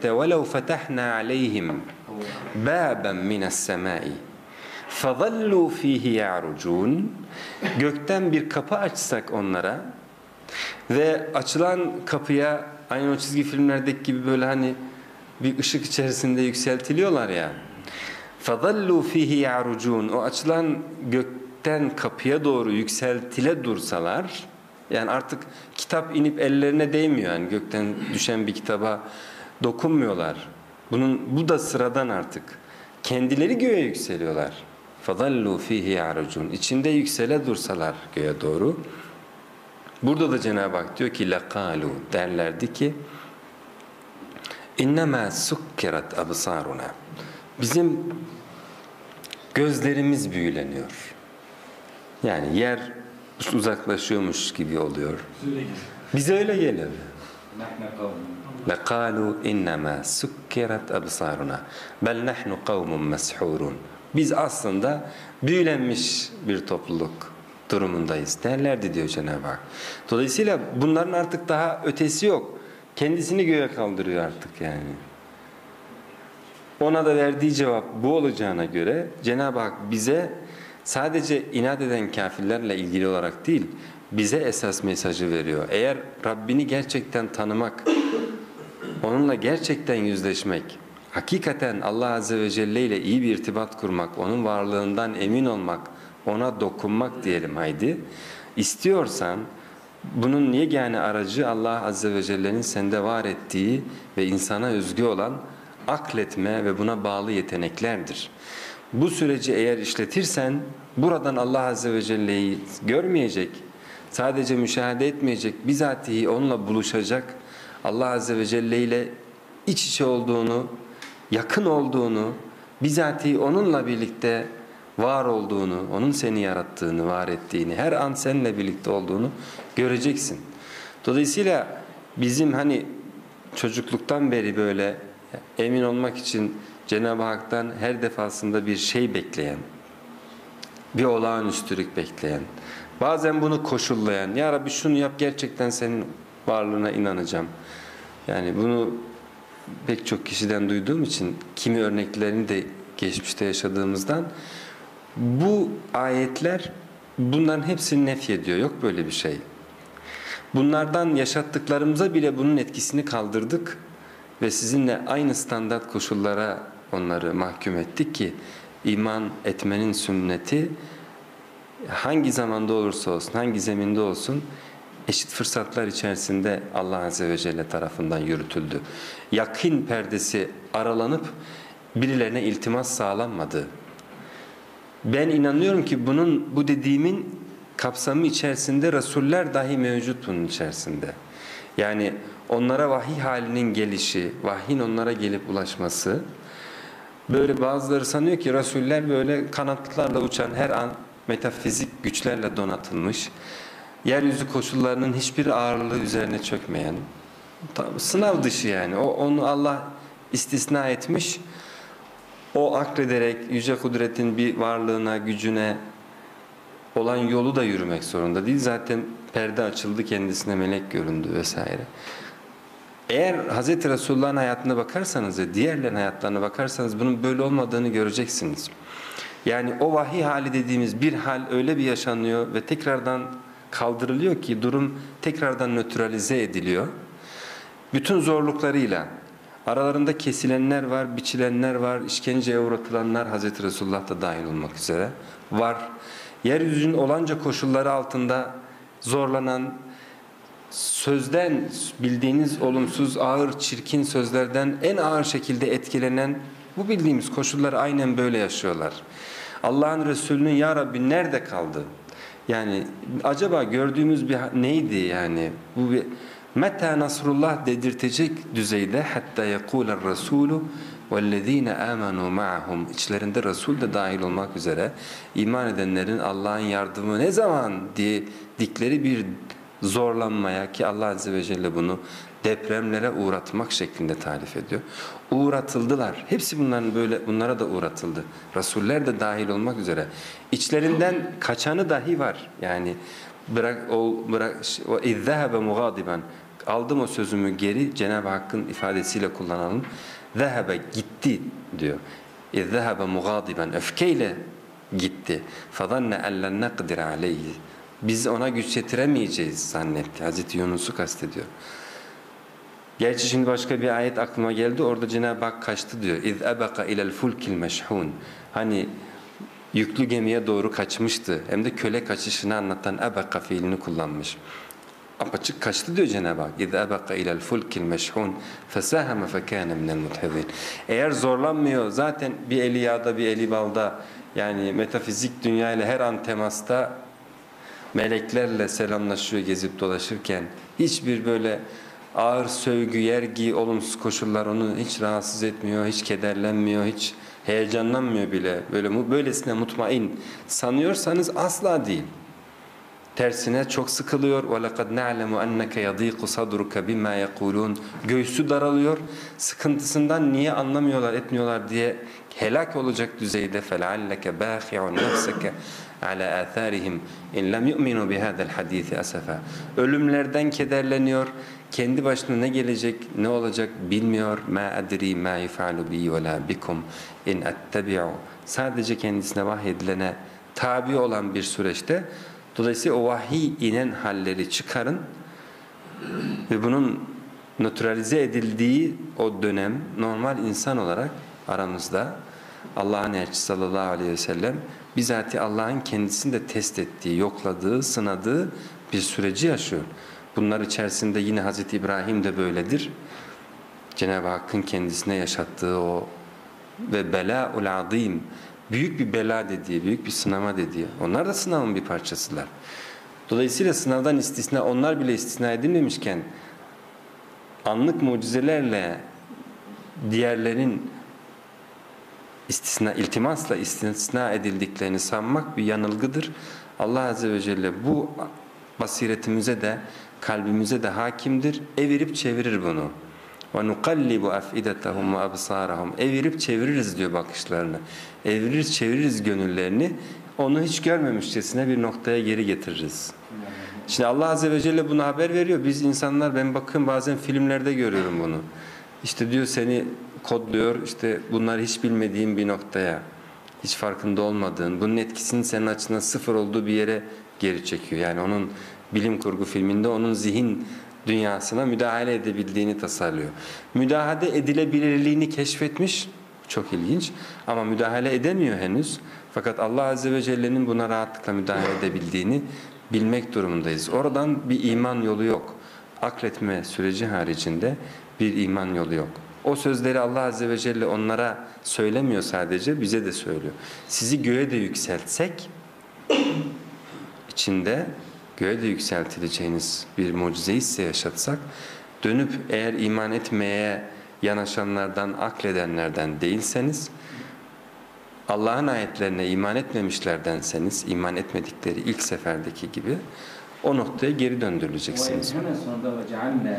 ayette وَلَوْ فَتَحْنَا عَلَيْهِمْ بَابًا مِنَ السَّمَاءِ فَظَلُّوا ف۪يهِ يَعْرُجُونَ Gökten bir kapı açsak onlara ve açılan kapıya aynı o çizgi filmlerdeki gibi böyle hani bir ışık içerisinde yükseltiliyorlar ya. فَظَلُّوا ف۪يهِ يَعْرُجُونَ O açılan gökten kapıya doğru yükseltile dursalar yani artık kitap inip ellerine değmiyor yani gökten düşen bir kitaba dokunmuyorlar. Bunun bu da sıradan artık. Kendileri göğe yükseliyorlar. Fadallu fihi yarucun. İçinde yüksele dursalar göğe doğru. Burada da Cenab-ı Hak diyor ki laqalu derlerdi ki innema sukkirat absaruna. Bizim gözlerimiz büyüleniyor. Yani yer uzaklaşıyormuş gibi oluyor. Bize öyle geliyor. لَقَالُوا اِنَّمَا سُكِّرَتْ أَبْصَارُنَا بَلْ نَحْنُ قَوْمٌ مَسْحُورٌ Biz aslında büyülenmiş bir topluluk durumundayız derlerdi diyor Cenab-ı Hak. Dolayısıyla bunların artık daha ötesi yok. Kendisini göğe kaldırıyor artık yani. Ona da verdiği cevap bu olacağına göre Cenab-ı Hak bize sadece inat eden kafirlerle ilgili olarak değil, bize esas mesajı veriyor. Eğer Rabbini gerçekten tanımak, onunla gerçekten yüzleşmek, hakikaten Allah Azze ve Celle ile iyi bir irtibat kurmak, onun varlığından emin olmak, ona dokunmak diyelim haydi. İstiyorsan bunun yegane aracı Allah Azze ve Celle'nin sende var ettiği ve insana özgü olan akletme ve buna bağlı yeteneklerdir. Bu süreci eğer işletirsen buradan Allah Azze ve Celle'yi görmeyecek, sadece müşahede etmeyecek, bizatihi onunla buluşacak, Allah Azze ve Celle ile iç içe olduğunu, yakın olduğunu, bizatihi onunla birlikte var olduğunu, onun seni yarattığını, var ettiğini, her an seninle birlikte olduğunu göreceksin. Dolayısıyla bizim hani çocukluktan beri böyle emin olmak için Cenab-ı Hak'tan her defasında bir şey bekleyen, bir olağanüstülük bekleyen, bazen bunu koşullayan, Ya Rabbi şunu yap gerçekten senin varlığına inanacağım. Yani bunu pek çok kişiden duyduğum için kimi örneklerini de geçmişte yaşadığımızdan bu ayetler bunların hepsini nef ediyor. Yok böyle bir şey. Bunlardan yaşattıklarımıza bile bunun etkisini kaldırdık ve sizinle aynı standart koşullara onları mahkum ettik ki iman etmenin sünneti hangi zamanda olursa olsun, hangi zeminde olsun eşit fırsatlar içerisinde Allah Azze ve Celle tarafından yürütüldü. Yakın perdesi aralanıp birilerine iltimas sağlanmadı. Ben inanıyorum ki bunun bu dediğimin kapsamı içerisinde Resuller dahi mevcut bunun içerisinde. Yani onlara vahiy halinin gelişi, vahyin onlara gelip ulaşması böyle bazıları sanıyor ki Resuller böyle kanatlarla uçan her an metafizik güçlerle donatılmış yeryüzü koşullarının hiçbir ağırlığı üzerine çökmeyen sınav dışı yani o onu Allah istisna etmiş o aklederek yüce kudretin bir varlığına gücüne olan yolu da yürümek zorunda değil zaten perde açıldı kendisine melek göründü vesaire eğer Hz. Resulullah'ın hayatına bakarsanız ve diğerlerin hayatlarına bakarsanız bunun böyle olmadığını göreceksiniz. Yani o vahiy hali dediğimiz bir hal öyle bir yaşanıyor ve tekrardan kaldırılıyor ki durum tekrardan nötralize ediliyor. Bütün zorluklarıyla aralarında kesilenler var, biçilenler var, işkenceye uğratılanlar Hz. Resulullah da dahil olmak üzere var. Yeryüzünün olanca koşulları altında zorlanan, sözden bildiğiniz olumsuz, ağır, çirkin sözlerden en ağır şekilde etkilenen bu bildiğimiz koşulları aynen böyle yaşıyorlar. Allah'ın Resulü'nün Ya Rabbi nerede kaldı? Yani acaba gördüğümüz bir neydi yani? Bu bir meta nasrullah dedirtecek düzeyde hatta yekuler Resulü vellezine amenu ma'hum içlerinde Resul de dahil olmak üzere iman edenlerin Allah'ın yardımı ne zaman diye dikleri bir zorlanmaya ki Allah Azze ve Celle bunu depremlere uğratmak şeklinde tarif ediyor. Uğratıldılar. Hepsi bunların böyle bunlara da uğratıldı. Rasuller de dahil olmak üzere. İçlerinden kaçanı dahi var. Yani bırak o bırak o izzahaba mugadiban aldım o sözümü geri Cenab-ı Hakk'ın ifadesiyle kullanalım. Zehebe gitti diyor. İzzehebe mugadiben öfkeyle gitti. Fazanne ellen nekdir aleyhi. Biz ona güç yetiremeyeceğiz zannetti. Hazreti Yunus'u kastediyor. Gerçi şimdi başka bir ayet aklıma geldi. Orada Cenab-ı Hak kaçtı diyor. İz ebeka ilel fulkil meşhun. Hani yüklü gemiye doğru kaçmıştı. Hem de köle kaçışını anlatan ebeka fiilini kullanmış. Apaçık kaçtı diyor Cenab-ı Hak. İz ebeka ilel fulkil meşhun fesahame fekâne minel mudhedin. Eğer zorlanmıyor zaten bir eli yağda bir eli balda yani metafizik dünyayla her an temasta meleklerle selamlaşıyor gezip dolaşırken hiçbir böyle ağır sövgü, yergi, olumsuz koşullar onu hiç rahatsız etmiyor, hiç kederlenmiyor, hiç heyecanlanmıyor bile. Böyle böylesine mutmain sanıyorsanız asla değil. Tersine çok sıkılıyor. وَلَقَدْ نَعْلَمُ أَنَّكَ يَضِيقُ صَدْرُكَ بِمَا يَقُولُونَ Göğsü daralıyor. Sıkıntısından niye anlamıyorlar, etmiyorlar diye helak olacak düzeyde فَلَعَلَّكَ بَاخِعُ نَفْسَكَ عَلَى آثَارِهِمْ اِنْ لَمْ يُؤْمِنُوا بِهَذَا الْحَد۪يثِ أَسَفًا Ölümlerden kederleniyor. Kendi başına ne gelecek, ne olacak bilmiyor. مَا أَدْرِي مَا يُفْعَلُ بِي وَلَا بِكُمْ اِنْ اَتَّبِعُ Sadece kendisine vahyedilene tabi olan bir süreçte Dolayısıyla o vahiy inen halleri çıkarın ve bunun nötralize edildiği o dönem normal insan olarak aramızda Allah'ın elçisi sallallahu aleyhi ve sellem bizatihi Allah'ın kendisini de test ettiği, yokladığı, sınadığı bir süreci yaşıyor. Bunlar içerisinde yine Hazreti İbrahim de böyledir. Cenab-ı Hakk'ın kendisine yaşattığı o ve belâ'ul azîm büyük bir bela dediği, büyük bir sınama dediği. Onlar da sınavın bir parçasılar. Dolayısıyla sınavdan istisna, onlar bile istisna edilmemişken anlık mucizelerle diğerlerin istisna, iltimasla istisna edildiklerini sanmak bir yanılgıdır. Allah Azze ve Celle bu basiretimize de kalbimize de hakimdir. Evirip çevirir bunu. Ve nukallibu afidetahum ve absarahum. Evirip çeviririz diyor bakışlarını. Evirir çeviririz gönüllerini. Onu hiç görmemişçesine bir noktaya geri getiririz. Şimdi Allah Azze ve Celle bunu haber veriyor. Biz insanlar ben bakın bazen filmlerde görüyorum bunu. İşte diyor seni kodluyor işte bunları hiç bilmediğin bir noktaya hiç farkında olmadığın, bunun etkisinin senin açına sıfır olduğu bir yere geri çekiyor. Yani onun bilim kurgu filminde onun zihin dünyasına müdahale edebildiğini tasarlıyor. Müdahale edilebilirliğini keşfetmiş, çok ilginç ama müdahale edemiyor henüz. Fakat Allah Azze ve Celle'nin buna rahatlıkla müdahale edebildiğini bilmek durumundayız. Oradan bir iman yolu yok. Akletme süreci haricinde bir iman yolu yok. O sözleri Allah Azze ve Celle onlara söylemiyor sadece, bize de söylüyor. Sizi göğe de yükseltsek, içinde göğe de yükseltileceğiniz bir mucizeyi size yaşatsak, dönüp eğer iman etmeye yanaşanlardan, akledenlerden değilseniz, Allah'ın ayetlerine iman etmemişlerdenseniz, iman etmedikleri ilk seferdeki gibi o noktaya geri döndürüleceksiniz.